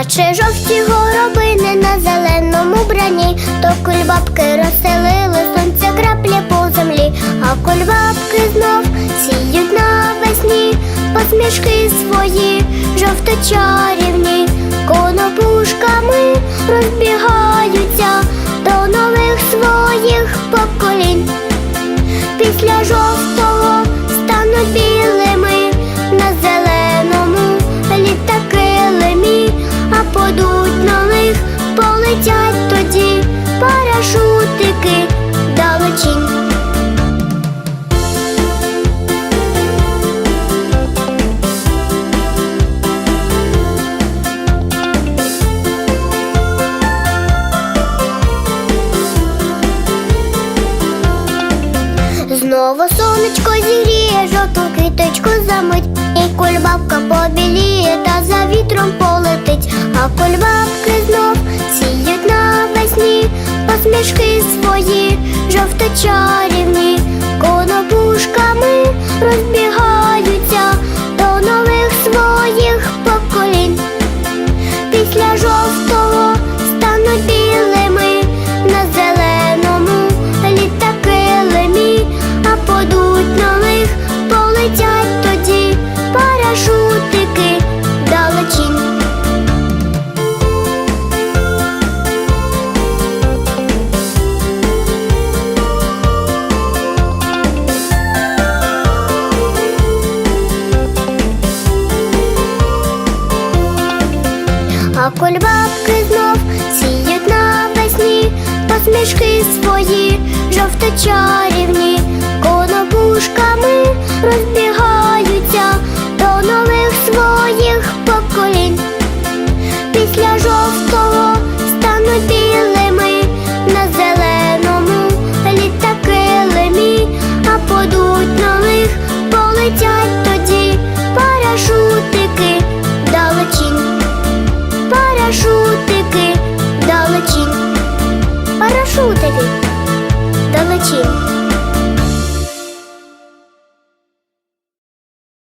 наче жовті горобини на зеленому брані, то кульбабки розселили сонця краплі по землі, а кульбабки знов сіють навесні, посмішки свої жовто-чарівні, конопушками розбігаються до нових своїх поколінь. Після жовтого далечінь. Знову сонечко зігріє жовту квіточку замить, і кульбабка побіліє та за вітром полетить, а кульбабки знов сіють навесні, посмішки свої А кульбабки знов сіють навесні, посмішки свої жовто-чарівні, конопушками розбігаються до нових своїх поколінь. Після жовтого стануть білими на зеленому літакилимі, а подуть нових полетять 去。